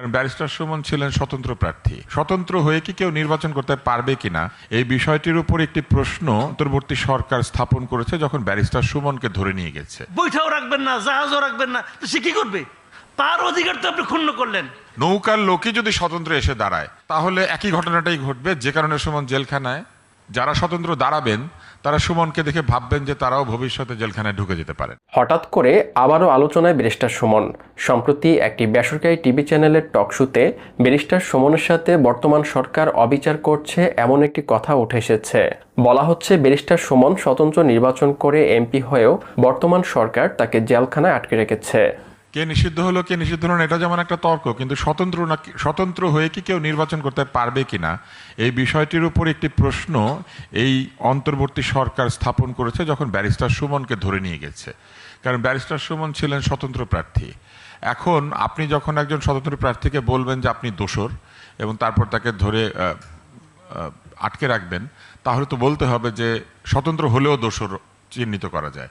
কারণ ব্যারিস্টার সুমন ছিলেন স্বতন্ত্র প্রার্থী। স্বতন্ত্র হয়ে কি কেউ নির্বাচন করতে পারবে কিনা এই বিষয়টির উপর একটি প্রশ্ন অন্তর্বর্তী সরকার স্থাপন করেছে যখন ব্যারিস্টার সুমনকে ধরে নিয়ে গেছে। বৈঠাও রাখবেন না জাহাজও রাখবেন না। তো সে কি করবে? তার অধিকার তো আপনি ক্ষুণ্ণ করলেন। নৌকার লোকই যদি স্বতন্ত্র এসে দাঁড়ায় তাহলে একই ঘটনাটাই ঘটবে যে কারণে সুমন জেলখানায় যারা স্বতন্ত্র দাঁড়াবেন, তারা সুমনকে দেখে ভাববেন যে তারাও ভবিষ্যতে জেলখানায় ঢুকে যেতে পারেন। হঠাৎ করে আবারও আলোচনায় ব্যারিস্টার সুমন। সম্প্রতি একটি বেসরকারি টিভি চ্যানেলের টক শোতে ব্যারিস্টার সুমনের সাথে বর্তমান সরকার অবিচার করছে এমন একটি কথা উঠে এসেছে। বলা হচ্ছে ব্যারিস্টার সুমন স্বতন্ত্র নির্বাচন করে এমপি হয়েও বর্তমান সরকার তাকে জেলখানায় আটকে রেখেছে। কে নিষিদ্ধ হলো, কে নিষিদ্ধ হলো না, এটা যেমন একটা তর্ক, কিন্তু স্বতন্ত্র না স্বতন্ত্র হয়ে কি কেউ নির্বাচন করতে পারবে কিনা, এই বিষয়টির উপর একটি প্রশ্ন এই অন্তর্বর্তী সরকার স্থাপন করেছে যখন ব্যারিস্টার সুমনকে ধরে নিয়ে গেছে। কারণ ব্যারিস্টার সুমন ছিলেন স্বতন্ত্র প্রার্থী। এখন আপনি যখন একজন স্বতন্ত্র প্রার্থীকে বলবেন যে আপনি দোষর এবং তারপর তাকে ধরে আটকে রাখবেন, তাহলে তো বলতে হবে যে স্বতন্ত্র হলেও দোষর চিহ্নিত করা যায়।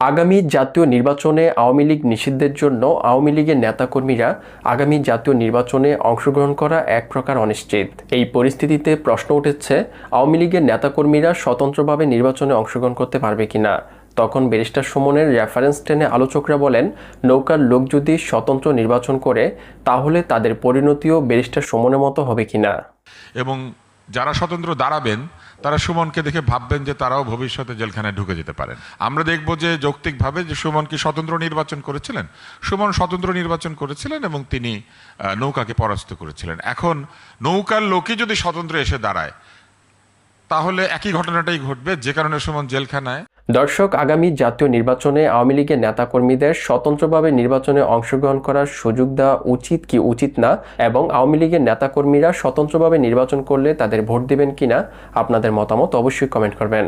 আগামী জাতীয় নির্বাচনে আওয়ামী লীগ নিষিদ্ধের জন্য আওয়ামী লীগের নেতাকর্মীরা আগামী জাতীয় নির্বাচনে অংশগ্রহণ করা এক প্রকার অনিশ্চিত। এই পরিস্থিতিতে প্রশ্ন উঠেছে, আওয়ামী লীগের নেতাকর্মীরা স্বতন্ত্রভাবে নির্বাচনে অংশগ্রহণ করতে পারবে কিনা? তখন ব্যারিস্টার সুমনের রেফারেন্স টেনে আলোচকরা বলেন, নৌকার লোক যদি স্বতন্ত্র নির্বাচন করে, তাহলে তাদের পরিণতিও ব্যারিস্টার সুমনের মতো হবে কিনা? এবং যারা স্বতন্ত্র দাঁড়াবেন তারা সুমনকে দেখে ভাববেন যে তারাও ভবিষ্যতে জেলখানায় ঢুকে যেতে পারেন। আমরা দেখব যে যৌক্তিকভাবে যে সুমন কি স্বতন্ত্র নির্বাচন করেছিলেন? সুমন স্বতন্ত্র নির্বাচন করেছিলেন এবং তিনি নৌকাকে পরাস্ত করেছিলেন। এখন নৌকার লোকই যদি স্বতন্ত্র এসে দাঁড়ায়, তাহলে একই ঘটনাটাই ঘটবে। যে কারণে সুমন জেলখানায় দর্শক, আগামী জাতীয় নির্বাচনে আওয়ামী লীগের নেতাকর্মীদের স্বতন্ত্রভাবে নির্বাচনে অংশগ্রহণ করার সুযোগ দেওয়া উচিত কি উচিত না এবং আওয়ামী লীগের নেতাকর্মীরা স্বতন্ত্রভাবে নির্বাচন করলে তাদের ভোট দেবেন কিনা আপনাদের মতামত অবশ্যই কমেন্ট করবেন।